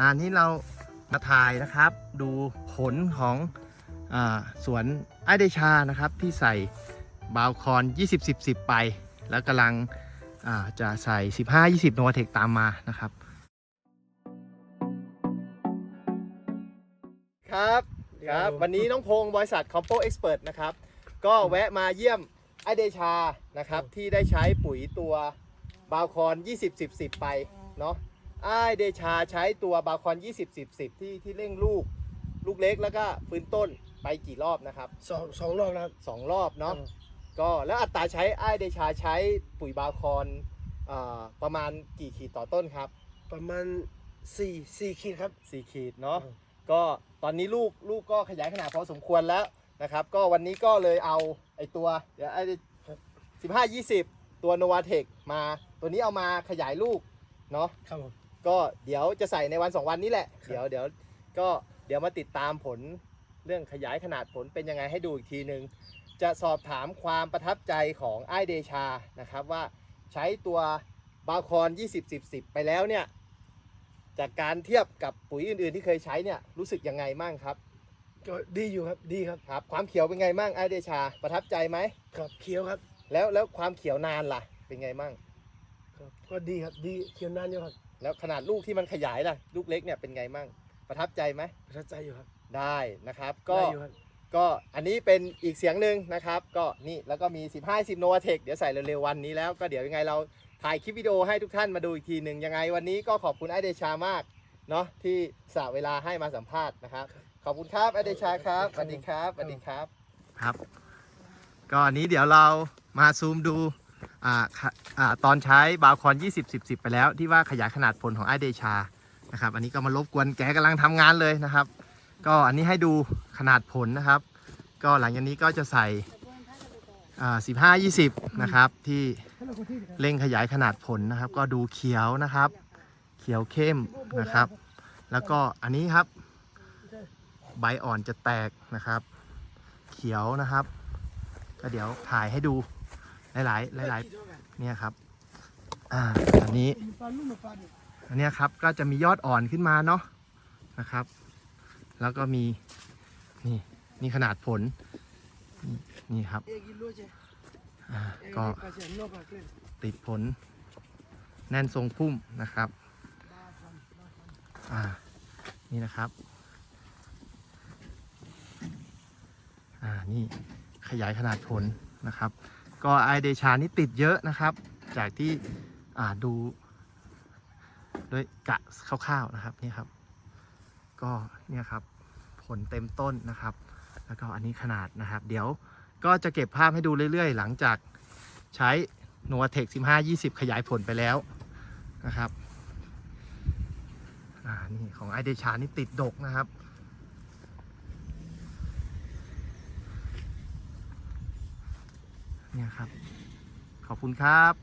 อันนี้เรามาถ่ายนะครับ ดูผลของอาสวนไอเดชานะครับ ที่ใส่บาวคอน 20 10 10 ไป แล้วกำลังอ่าจะใส่ 15 20 โนวเทคตามมานะครับ ครับครับ วันนี้น้องพงศ์บริษัท Compo Expert นะครับ ก็แวะมาเยี่ยมไอเดชานะครับ ที่ได้ใช้ปุ๋ยตัวบาวคอน 20 10 10 ไปเนาะ ไอเดชาใช้ตัวบาวคอน 20 10 10 ที่ที่เร่งลูก ลูกเล็กแล้วก็ฟื้นต้นไปกี่รอบนะครับสองสองรอบนะครับ สองรอบเนาะก็แล้วอัตราใช้ไอเดชาใช้ปุ๋ยบาวคอนอ่าประมาณกี่ขีดต่อต้นครับ ประมาณสี่สี่ขีดครับ4ขีดเนาะอืม ก็ตอนนี้ลูกลูกก็ขยายขนาดพอสมควรแล้วนะครับ ก็วันนี้ก็เลยเอาไอตัวเดี๋ยวไอสิบห้ายี่สิบตัวโนวาเทคมาตัวนี้เอามาขยายลูกเนาะครับผม ก็เดี๋ยวจะใส่ในวันสองวันนี้แหละครับเดี๋ยวเดี๋ยวก็เดี๋ยวมาติดตามผลเรื่องขยายขนาดผลเป็นยังไงให้ดูอีกทีหนึ่งจะสอบถามความประทับใจของไอเดชานะครับว่าใช้ตัวบาคอน 20 10 10 ไปแล้วเนี่ยจากการเทียบกับปุ๋ยอื่นๆที่เคยใช้เนี่ยรู้สึกยังไงมั่งครับก็ดีอยู่ครับดีครับครับ ความเขียวเป็นไงมั่งไอเดชา ประทับใจไหมครับเขียวครับ แล้วแล้วความเขียวนานล่ะ เป็นไงมั่ง ครับก็ดีครับดีเขียวนานอยู่ครับแล้วขนาดลูกที่มันขยายล่ะ ลูกเล็กเนี่ยเป็นไงมั่งประทับใจไหมประทับใจอยู่ครับได้นะครับ ก็ได้อยู่ครับก็อันนี้เป็นอีกเสียงหนึ่งนะครับ ก็นี่แล้วก็มี 15 10 n o v a t e c เดี๋ยวใส่เร็วๆวันนี้แล้วก็เดี๋ยวยังไงเราถ่ายคลิปวิดีโอให้ทุกท่านมาดูอีกทีหนึ่งยังไงวันนี้ก็ขอบคุณไอเดชามากเนาะที่สละเวลาให้มาสัมภาษณ์นะครับ ขอบคุณครับไอเดชาครับสวัสดีครับสวัสดีครับ ครับ ก็อันนี้เดี๋ยวเรามาซูมดู อาอาตอนใช้บาวคอน20 10 10 ไปแล้ว ที่ว่าขยายขนาดผลของไอเดชานะครับ อันนี้ก็มารบกวนแกกำลังทำงานเลยนะครับ ก็อันนี้ให้ดูขนาดผลนะครับ ก็หลังจากนี้ก็จะใส่อ่า15 20นะครับ ที่เร่งขยายขนาดผลนะครับ ก็ดูเขียวนะครับ เขียวเข้มนะครับ แล้วก็อันนี้ครับ ใบอ่อนจะแตกนะครับ เขียวนะครับ ก็เดี๋ยวถ่ายให้ดู หลายๆหลายๆเนี่ยครับ อ่าอันนี้ อันเนี้ยครับก็จะมียอดอ่อนขึ้นมาเนาะนะครับ แล้วก็มีนี่นี่ขนาดผลนี่นี่ครับอ่าก็ ติดผล แน่นทรงพุ่มนะครับ อ่า นี่นะครับ อ่า นี่ขยายขนาดผลนะครับ ก็ไอเดชานี่ติดเยอะนะครับ จากที่อ่าดูด้วยกะคร่าวๆนะครับนี่ครับ ก็เนี่ยครับผลเต็มต้นนะครับ แล้วก็อันนี้ขนาดนะครับ เดี๋ยวก็จะเก็บภาพให้ดูเรื่อยๆ หลังจากใช้โนวเทค15 20 ขยายผลไปแล้วนะครับ อ่า นี่ของไอเดชานี่ติดดกนะครับ เนี่ยครับ ขอบคุณครับ